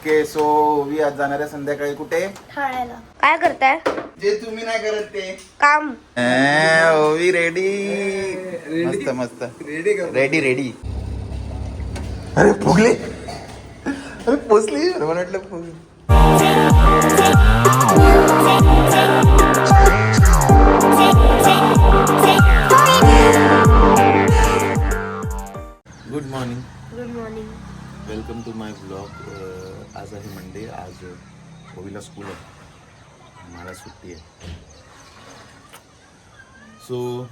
Okay so ओवी आज जाणार आहे संध्याकाळी कुठे? ठाण्याला काय करताय? जे तुम्ही नाही करत ते. काम. अं, ओवी रेडी मस्त मस्त. रेडी रेडी रेडी अरे फुगले. अरे पोचली. मला वाटलं फुगली good morning good morning welcome to my blog आज आहे मंडे आज ओवीला स्कूल आहे. मला सुट्टी आहे. सो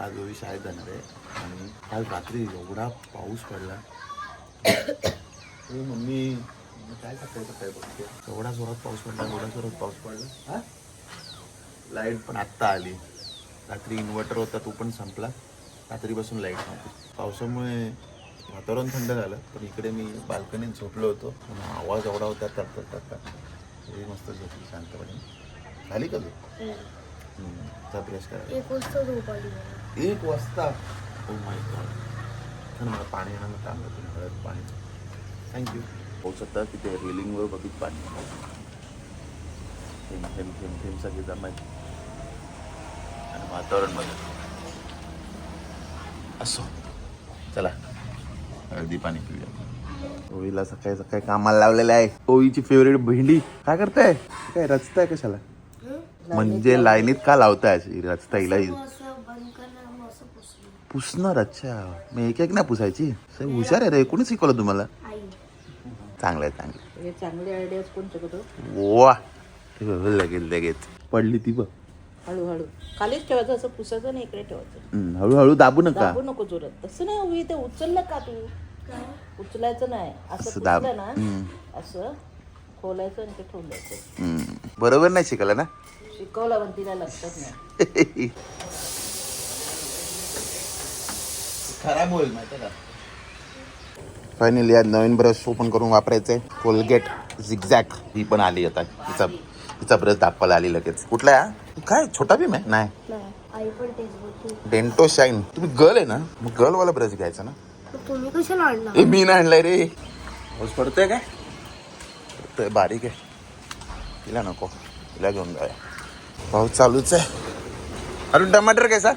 आज ओवी शाळेत जाणार आहे. आणि काल रात्री एवढा पाऊस पडला. मम्मी काय करता काय बघते एवढा जोरात पाऊस पडला एवढा जोरात पाऊस पडला. लाइट पण आत्ता आली. रात्री इन्व्हर्टर होता तो पण संपला. रात्रीपासून लाइट नव्हती. पावसामुळे वातावरण थंड झालं पण इकडे मी बाल्कनीत झोपलो होतो. आवाज एवढा होता टक टक टक टक तरी मस्त झोपली शांतपणे. झाली का जा ब्रश करा एक वाजता झोप आली. एक वाजता? ओ माय गॉड मला पाणी आणून काम तुम्ही हळद पाणी. थँक्यू पाऊस आता तिथे रेलिंगवर बघित पाणी. थेंब थेंब थेंब थेंब सगळे जमायचे आणि वातावरणमध्ये असो. चला. हळदी पाणी पिऊया. ओळीला सकाळी सकाळी कामाला लावलेलं आहे. ओळीची फेवरेट भेंडी. काय करताय? काय रचताय कशाला? म्हणजे लाईनीत का लावताय रचता हिला. पुसणार? अच्छा. मी एक एक नाही पुसायची? हुशार आहे रे. कोणी शिकवलं तुम्हाला? चांगलं आहे चांगलं हे चांगली आहे. वा. लगेच लगेच. पडली ती बघ. हळूहळू. खालीच ठेवायचं असं पुसायचं नाही इकडे ठेवायचं. हम्म, हळूहळू दाबू नका. दाबू नको जोरात. तसं नाही हवी ते उचललं का तू? उचलायचं नाही. असं असं दाब. पुसलं ना हम्म. असं खोलायचं आणि ते हम्म, बरोबर नाही शिकलं ना? शिकवलं पण तिला लक्षात नाही. खरा बोल माहिती का? फायनली आज नवीन ब्रश ओपन करून वापरायचंय. कोलगेट झिगझॅक ही पण आली आता. तिचा तिचा ब्रश दाखवायला आली लगेच. कुठला आहे हा? काय छोटा भीम आहे? नाही. Dento shine. तुम्ही गर्ल आहे ना? मग गर्ल वाला ब्रश घ्यायचा ना? तुम्ही कशाला आणला ए मी नाही आणलाय रे. पाऊस पडतोय काय? पडतोय बारीक आहे. तिला नको. तिला घेऊन जाऊया. पाऊस चालूच आहे. अरे टमाटर कैसा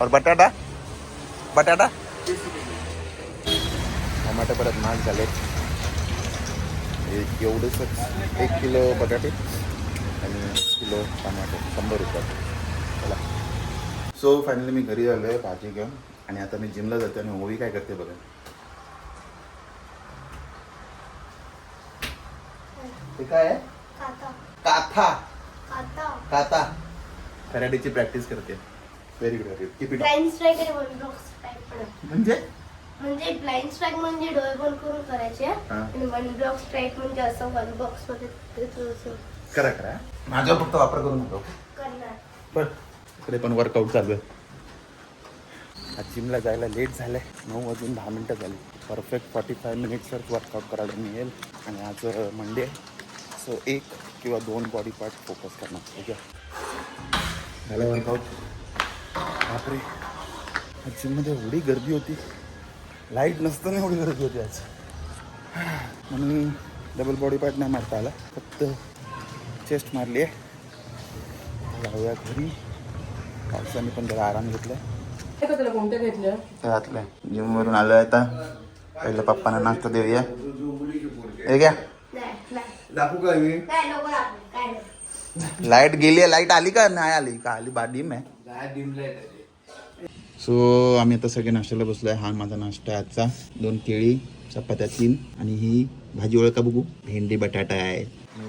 और बटाटा? बटाटा? टमाटर परत महाग झाले एक एवढंच एक किलो बटाटे आणि किलो टमाटे शंभर रुपये. चला. सो फायनली मी घरी आलो आहे भाजी घेऊन. आणि आता मी जिमला जाते आणि ओवी काय करते बघा. ते काय आहे? काथा. काथा कराटेची प्रॅक्टिस करते. व्हेरी गुड व्हेरी आहे. म्हणजे? म्हणजे ब्लाइंड स्ट्राईक म्हणजे डोळे बंद करून करायचे हा. आणि वन ब्लॉक स्ट्राईक म्हणजे असं वन बॉक्समध्ये ते करा करा. माझ्यावर फक्त वापर करू नका करणार. पण इकडे पण वर्कआउट चालू आहे. आज जिमला जायला लेट झालंय. नऊ वाजून दहा मिनटं झाली. परफेक्ट फॉर्टी फाय मिनिट्सवर वर्कआउट करायला मिळेल. आणि आज मंडे सो एक किंवा दोन बॉडी पार्ट फोकस करणार. ठीक आहे? झालं वर्कआउट बापरे. आज जिममध्ये एवढी गर्दी होती. लाइट नसताना एवढी गर्दी होती आज. म्हणून डबल बॉडी पार्ट नाही मारता आला. फक्त चेस्ट मारली आहे. जाऊया घरी. पावसाने पण जरा आराम घेतला घेतलं घातलंय जिम वरून आलोय आता. पहिलं पप्पांना नाश्ता देऊया. हे घ्या. दाखवू का मी लाइट गेली आहे. लाइट आली का? नाही आली. का आली? बा डिम आहे. सो आम्ही आता सगळे नाश्त्याला बसलोय. हा माझा नाश्ता आहे आजचा. दोन केळी चपात्या तीन आणि ही भाजी ओळखा बघू. भेंडी बटाटा आहे.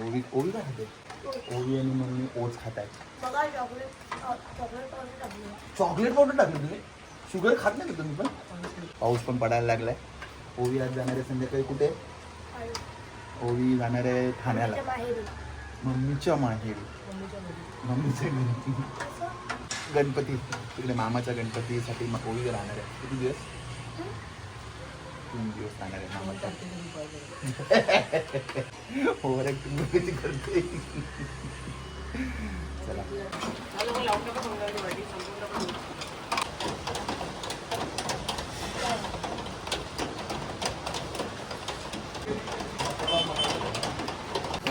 ओवी ओवी काय खाते? ओवी आणि मम्मी ओट्स खात आहे बघा चॉकलेट पावडर टाकली. चॉकलेट पावडर टाकली तुम्ही? शुगर खात नाही का तुम्ही पण? पाऊस पण पडायला लागलाय. ओवी आज जाणार आहे संध्याकाळी कुठे? ओवी जाणार आहे ठाण्याला. मम्मीच्या माहेरी. मम्मीच्या घरी. गणपती. तिकडे मामाच्या गणपतीसाठी मग ओवी राहणार आहे. किती दिवस? तीन दिवस राहणार आहे मामाच्या. ओव्हर ऍक्टिंग करते? चला.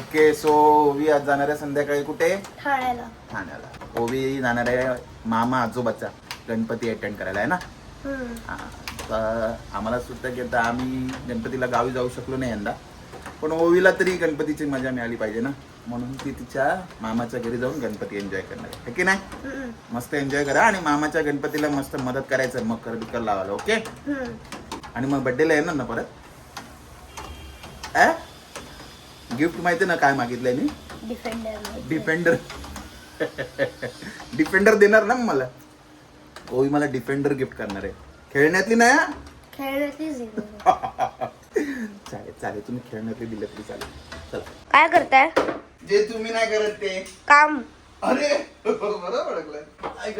ओके सो ओवी आज जाणार आहे संध्याकाळी कुठे? ठाण्याला. ठाण्याला. ओवी जाणार आहे मामा आजोबाचा गणपती अटेंड करायला आहे ना. हा, तर आम्हाला सुद्धा की आता आम्ही गणपतीला गावी जाऊ शकलो नाही यंदा. पण ओवीला तरी गणपतीची मजा मिळाली पाहिजे ना? म्हणून ती तिच्या मामाच्या घरी जाऊन गणपती एन्जॉय करणार आहे. है की नाही. मस्त एन्जॉय करा आणि मामाच्या गणपतीला मस्त मदत करायचं मग कर बिकर लावायला ओके. आणि मग बड्डेला येणार ना परत? गिफ्ट माहिती ना काय मागितलंय मी? डिफेंडर डिफेंडर डिफेंडर देणार ना मला? ओवी मला डिफेंडर गिफ्ट करणार आहे. खेळण्यातली नाही हा? चालेल चालेल. तुम्ही खेळण्यातली दिलं तरी चालेल. चला. काय करताय? जे तुम्ही नाही करत ते. काम. अरे बरं ओळखलं ऐक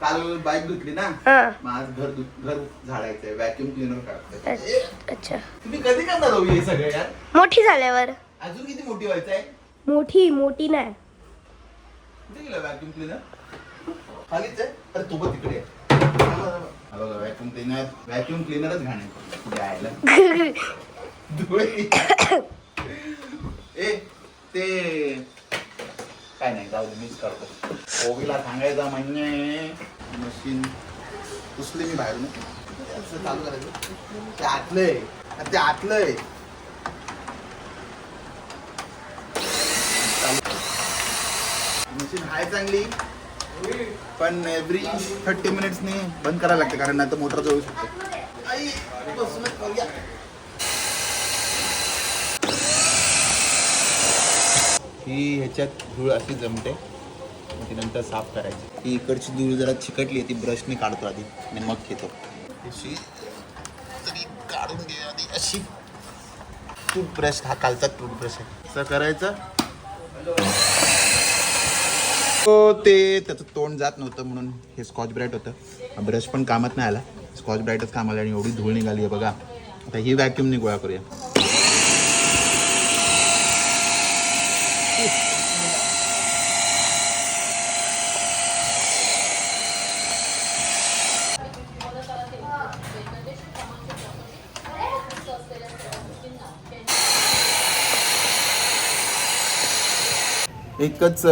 काल बाईक धुतली ना? हा. मग आज घर धु- घर झाडायचंय व्हॅक्युम क्लिनर काढतोय. अच्छा अच्छा. तुम्ही कधी करणार हो हे सगळं यार? मोठी झाल्यावर. अजून किती मोठी व्हायचंय? मोठी मोठी नाही. कुठे गेला व्हॅक्युम क्लिनर खालीच आहे. अरे तू बघ तिकडे. व्हॅक्युम क्लिनर व्हॅक्युम क्लिनरच घाणे द्यायला धुळे. ए ते काय नाही जाऊ दे मीच करतो. ओवीला सांगायचं म्हणजे मशीन पुसली मी बाहेरून. असं चालू करायचं. ते आतलंय. ते आतलंय. मशीन आहे चांगली. पण एव्हरी थर्टी मिनिट्सनी बंद करायला लागते कारण नाही तर मोटर जळू शकते. ही ह्याच्यात धूळ अशी जमते ती नंतर साफ करायची. ही इकडची धूळ जरा चिकटली ती ब्रशने काढतो आधी आणि मग घेतो. अशी. तरी काढून घे आधी अशी. टूथब्रश हा कालचा टूथब्रश आहे. असं करायचं. तो ते त्याचं तोंड जात नव्हतं म्हणून हे स्कॉच ब्राईट होतं. ब्रश पण कामात नाही आला. स्कॉच ब्राईटच कामाला आणि एवढी धूळ निघाली आहे बघा. आता ही व्हॅक्युमने गोळा करूया. एकच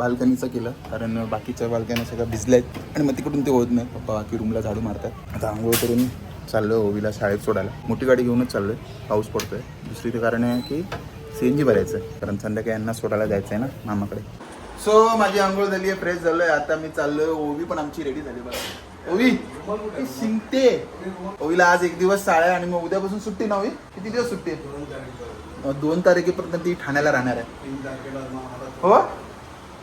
बाल्कनीचं केलं कारण बाकीच्या बाल्कन्या सगळ्या भिजल्या आहेत आणि मग तिकडून ते होत नाही. पप्पा बाकी रूमला झाडू मारतात. आता आंघोळ करून चाललो ओवीला शाळेत सोडायला. मोठी गाडी घेऊनच चाललोय. पाऊस पडतोय. दुसरी ते कारण आहे की सी एन जी भरायचं आहे कारण संध्याकाळी यांना सोडायला जायचं आहे ना मामाकडे. सो माझी आंघोळ झाली आहे फ्रेश झालोय. आता मी चाललोय ओवी पण आमची रेडी झाली बघा. ओवी शिंकते ओवीला आज एक दिवस साड्या आणि मग उद्यापासून सुट्टी ना ओवी? किती दिवस सुट्टी आहे? दोन तारखेपर्यंत ती ठाण्याला राहणार आहे. हो?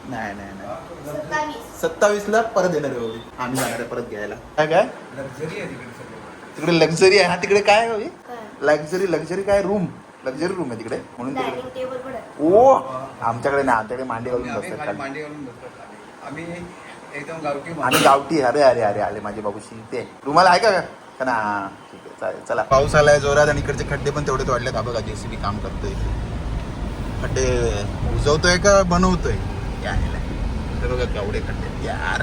नाही नाही नाही. सत्तावीस. ला परत येणार आहे ओवी आम्ही जाणार आहे परत घ्यायला. काय काय? तिकडे लक्झरी आहे. हा तिकडे काय आहे ओवी लक्झरी लक्झरी काय? रूम लक्झरी रूम आहे तिकडे. म्हणून तिकडे. डायनिंग टेबल पण आहे. ओ आमच्याकडे नाही. आमच्याकडे मांडी घालून आम्ही बसतात खाली खाली. मांडी घालून बसतो खाली. आम्ही एकदम गावठी माणसं. आणि गावठी. अरे अरे अरे आले माझे बाबूशी ते तुम्हाला आहे का? का ना ठीक आहे चालेल चला. पाऊस आलाय जोरात आणि इकडचे खड्डे पण तेवढेच वाढलेत. हा बघा जेसीबी काम करतोय. खड्डे उजवतोय का बनवतोय? या ह्याला. हे बघा यार.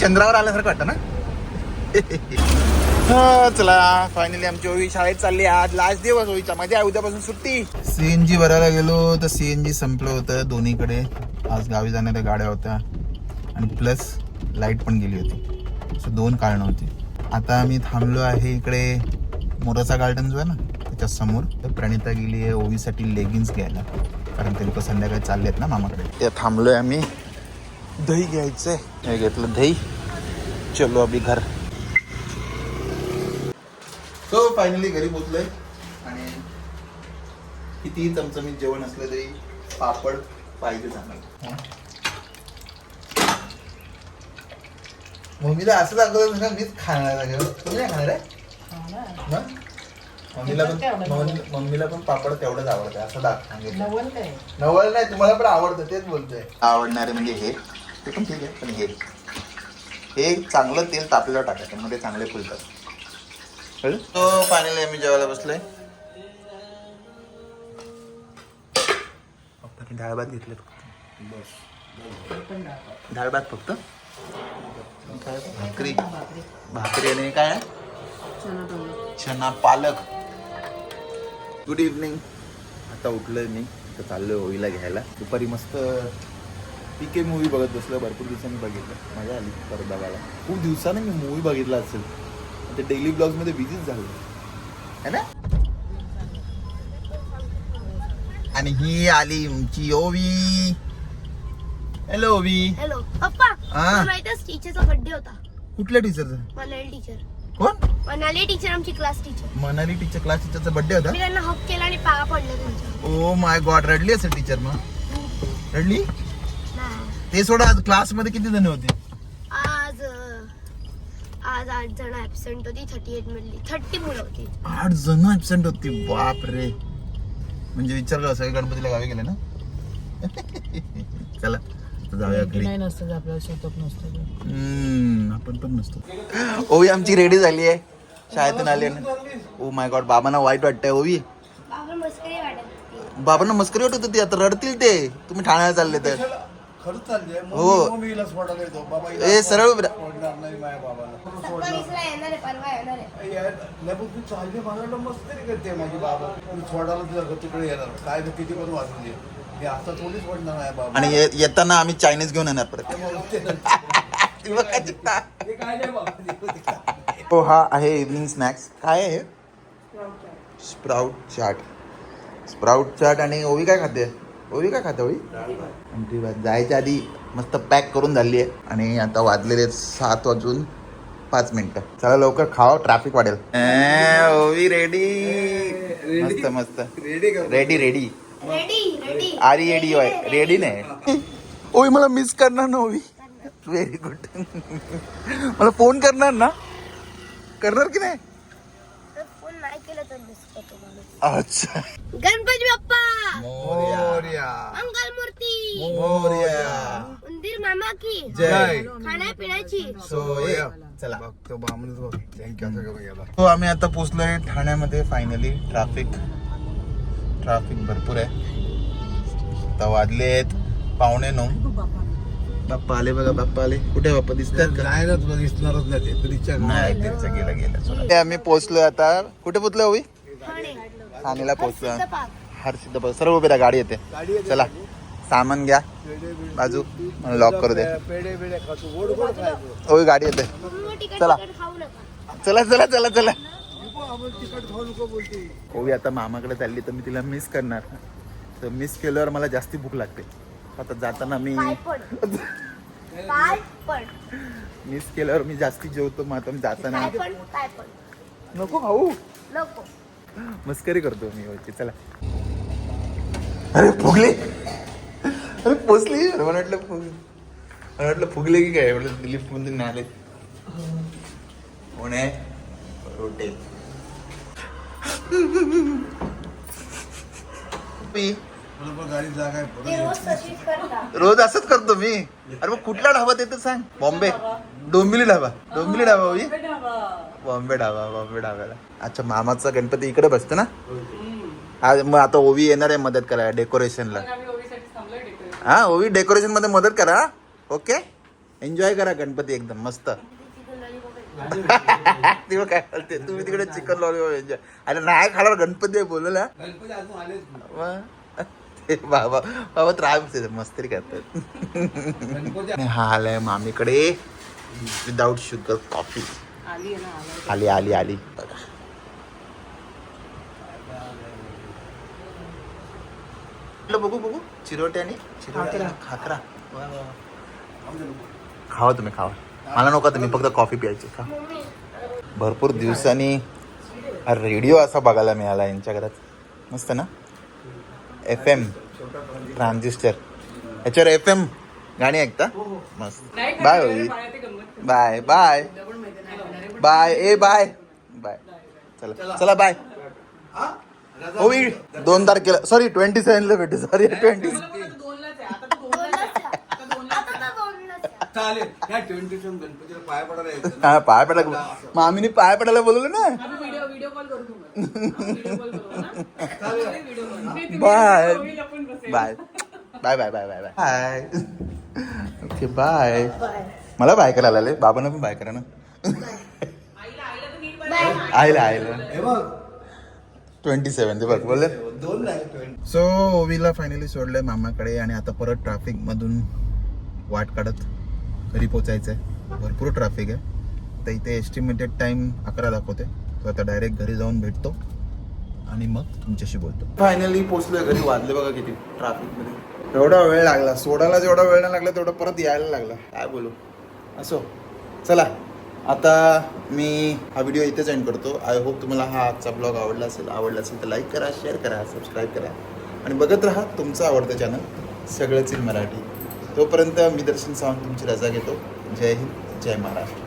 चंद्रावर आल्यासारखं वाटतं ना? हा, चला फायनली आमची ओवी शाळेत चालली आज लास्ट दिवस ओवीचा मजा आहे उद्यापासून सुट्टी. सीएनजी भरायला गेलो तर सीएनजी संपलं होतं दोन्हीकडे. आज गावी जाणाऱ्या गाड्या होत्या. आणि प्लस लाइट पण गेली होती. सो दोन कारणं होती. आता आम्ही थांबलो आहे इकडे मोराचा गार्डन जो आहे ना त्याच्यासमोर. तर प्रणिता गेली आहे ओवीसाठी लेगिन्स घ्यायला. कारण ते लोक संध्याकाळी चालले आहेत ना मामाकडे. ते थांबलोय आम्ही. दही घ्यायचंय. हे घेतलं दही. चलो अभि घर. सो फायनली घरी पोचलोय आणि कितीही चमचमीत जेवण असलं तरी पापड पाहिजे मम्मीला असं दाखवलं मीच खाणार आहे. तुम्ही नाही खाणार आहे? मग? मम्मीला पण मम्मी- मम्मीला पण पापड तेवढंच आवडतं असं दाख सांगितलं नवल काय? नवल नाही तुम्हाला पण आवडतं तेच बोलतोय. आवडणारे म्हणजे हे. ते पण ठीक आहे पण हे. हे चांगलं तेल तापलेलं टाकायचं मध्ये चांगले फुलतात. तो फायनली आम्ही जेवायला बसलोय. पप्पाने डाळ भात घेतले फक्त डाळ भात फक्त? काय? भाकरी. भाकरी. आणि काय? आहे? चना पालक. गुड इव्हनिंग आत्ता उठलोय मी. तर चाललोय होळीला घ्यायला. दुपारी मस्त पी के मूवी बघत बसलो भरपूर दिवसांनी बघितलं. मजा आली परत बघायला. खूप दिवसाने मी मूवी बघितला असेल. ते डेली ब्लॉग्समध्ये बिझीच झालो. है ना? आणि ही आली आमची ओवी. हॅलो ओवी. हॅलो पप्पा हा? तुला माहितीच टीचरचा बर्थडे होता. कुठल्या टीचरचा मनाली टीचर कोण? मनाली टीचर आमची class teacher Manali teacher class टीचरचा birthday होता? मी त्यांना हक केला आणि पाया पडले त्यांच्या ओ माय गॉड रडली असेल टीचर मग. रडली नाही. ते सोडा आज क्लासमध्ये किती जण होते? आज अं, आज आठ जण ऍबसेंट होती थर्टी एट मधली. थर्टी मुलं होती. आठ जण ऍबसेंट होती बाप रे म्हणजे विचार करा सगळे गणपतीला गावी गेले ना? चला. जाऊया नाही नसतं आपल्याला शेतात नसतं आपण पण नसतो. ओवी आमची रेडी झाली आहे. शाळेतून आली ना ओ माय गॉड बाबांना वाईट वाटतंय ओवी. बाबा मस्करी वाटत होती. बाबांना मस्करी वाटत होती आता रडतील ते. तुम्ही ठाण्याला चालले तर. खरंच चालले हो. ए सरळ आता आहे बाबा. आणि ये- येताना आम्ही चायनीज घेऊन येणार परत. ते ती बघ काय चिकटा. काय नाही बाबा? हो हा आहे इव्हनिंग स्नॅक्स काय आहे स्प्राउट चाट स्प्राउट चाट आणि ओवी काय खाते? ओवी काय खाते ओवी? आमटी भात. जायच्या आधी मस्त पॅक करून झाली आहे. आणि आता वाजलेले आहेत सात वाजून पाच मिनिटं. चला लवकर खाओ ट्रॅफिक वाढेल. ए, ओवी रेडी मस्त मस्त. रेडी कर ready ready ready ready R E A D Y ready नाही ओवी मला मिस करणार ना ओवी? व्हेरी गुड मला फोन करणार ना? करणार की नाही? तर फोन नाही केला तर मिस करतो माणूस अच्छा. गणपती बाप्पा! मोरया. मंगल मूर्ती मोरया. उंदीर मामा की! जय. खाण्यापिण्याची! सोय. चला. बघतो बामणच बघ थँक्यू गेला हो आम्ही आता पोचलोय ठाण्यामध्ये फायनली ट्रॅफिक ट्रॅफिक भरपूर आहे. आता वाजले आहेत पावणे नऊ. बाप्पा आले बघा बाप्पा आले. कुठे बाप्पा? दिसतात का? नाही ना तुला दिसणारच नाही ते. तुझ्या नाही गेलं गेलं सोडा. ते आम्ही पोहोचलोय आता. कुठे पोहोचलो होई ठाणे. ठाणेला पोहोचलो. हर्षित सर्व उभे राहा, गाडी येते. चला. सामान घ्या. बाजू. लॉक करू दे. होय गाडी येते. चला. तिकट खाऊ नका. चला चला चला चला. ओवी आता मामाकडे चालली तर मी तिला मिस करणार. तर मिस केल्यावर मला जास्ती भूक लागते. आता जाताना मी मिस केल्यावर मी जास्ती जेवतो मग आता मी जाताना नको खाऊ. नको. मस्करी करतो मी ओळखी चला. अरे फुगले. अरे पोचली. मला वाटलं फुग मला वाटलं फुगले की काय? म्हटलं लिफ्टमध्ये नाही आले. कोण आहे? रोटे. गाडी जागा आहे ते रोज तशीच करता. रोज असंच करतो मी. अरे मग कुठला ढाबा ते तर सांग. बॉम्बे. डोंबिवली ढाबा. डोंबिवली ढाबा होई बॉम्बे ढाबा. बॉम्बे ढाब्याला. अच्छा मामाचा गणपती इकडे बसतो ना? हा मग आता ओवी येणार आहे मदत करायला डेकोरेशनला हा ओवी डेकोरेशनमध्ये मदत करा ओके एन्जॉय करा गणपती एकदम मस्त. ती बघ काय बोलते. तुम्ही तिकडे चिकन लॉलीपॉप एन्जॉय अरे नाही खाणार. गणपती आहे बोलला. गणपती अजून आलेच नाही. वा. बाबा बाबा त्रास देतात मस्ती करतात. हा आलाय मामीकडे. विदाऊट शुगर कॉफी आली आली आली. बघा. बघू बघू. चिरोट्याने आणि खाकरा. खावा तुम्ही खावा. मला नको तुम्ही फक्त कॉफी प्यायची. खा. भरपूर दिवसांनी रेडिओ असा बघायला मिळाला यांच्या घरात. मस्त ना? F M transistor. याच्यावर एफ एम गाणी ऐकता? मस्त. बाय होई बाय बाय. बाय ए बाय. बाय. चला चला. बाय. होई दोन तारखेला. सॉरी ट्वेंटी सेव्हनला भेटू. Sorry twenty. चालेल. पाय पडायला हा पडायला मामीने पाय पडायला बोलवलं ना? Bye bye bye bye bye bye bye okay bye मला बाय करायला आले बाबांना पण बाय करा ना. बाय आईला आईला हे बघ. ट्वेंटी सेवन ते बघ बोलले. दोन नाही ट्वेंटी सो ओवीला फायनली सोडलंय मामाकडे आणि आता परत ट्रॅफिक मधून वाट काढत घरी पोचायचं आहे भरपूर ट्रॅफिक आहे. तर इथे एस्टिमेटेड टाइम अकरा दाखवते. तो आता डायरेक्ट घरी जाऊन भेटतो आणि मग तुमच्याशी बोलतो. फायनली पोचलोय घरी. वाजले बघा किती. ट्रॅफिकमध्ये. एवढा वेळ लागला. सोडायला जेवढा वेळ नाही लागला तेवढा परत यायला लागला. काय बोलू? असो. चला. आता मी हा व्हिडिओ इथेच एंड करतो. आय होप तुम्हाला हा आजचा ब्लॉग आवडला असेल. आवडला असेल तर लाईक करा शेअर करा सबस्क्राईब करा. आणि बघत राहा तुमचं आवडतं चॅनल सगळंच इन मराठी. तोपर्यंत मी दर्शन सावंत तुमची रजा घेतो. जय हिंद जय महाराष्ट्र.